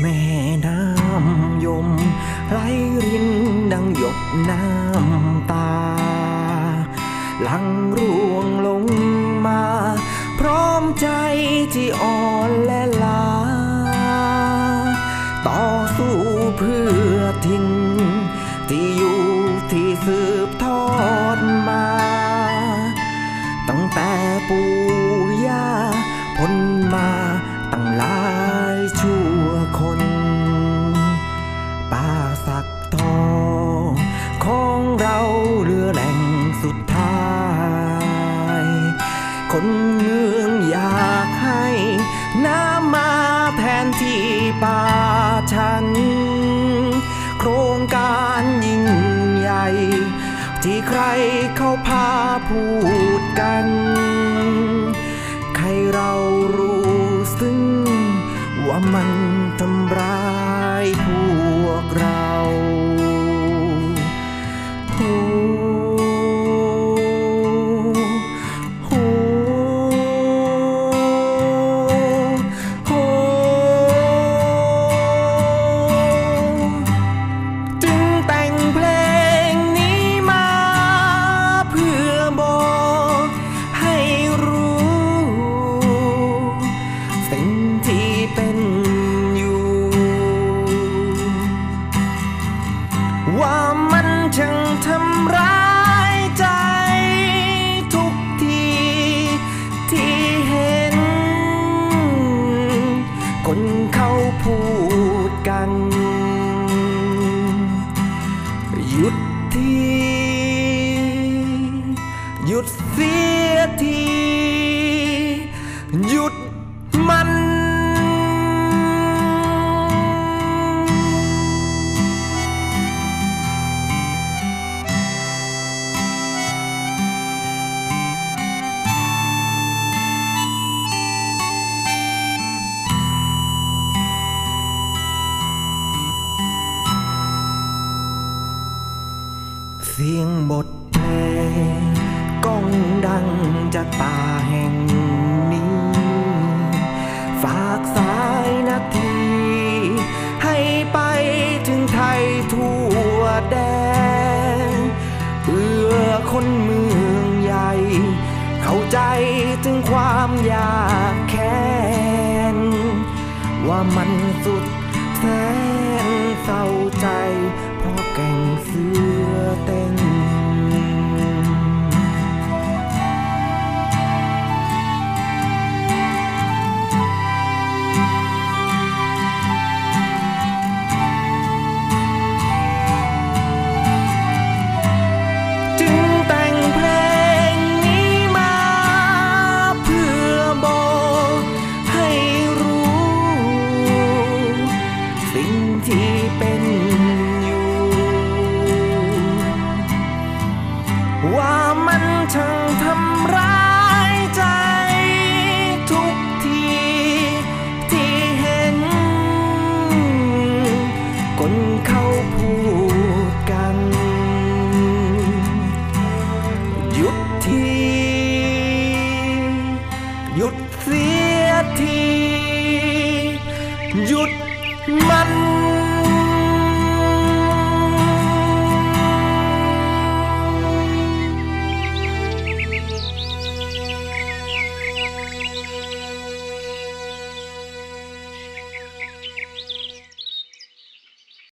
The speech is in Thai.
แม่น้ำยมไหลรินดังหยดน้ำตา หลังร่วงลงมา พร้อมใจที่อ่อนและลา ต่อสู้เพื่อทินที่อยู่ที่สืบทอดมา ตั้งแต่ปู่ สุดท้าย คนเมืองอยากให้ น้ำมาแทนที่ป่าฉัน โครงการยิ่งใหญ่ ที่ใครเขาพาพูดกัน พูดกัน หยุดที หยุดเสียที หยุดมัน เสียงบทเพลงก้องดังจากป่าแห่งนี้ ฝากสายนาที ให้ไปถึงไทยทั่วแดนเพื่อคนเมืองใหญ่ เข้าใจถึงความอยากแค้น ว่ามันสุดแสนเศร้าใจ เพร mắt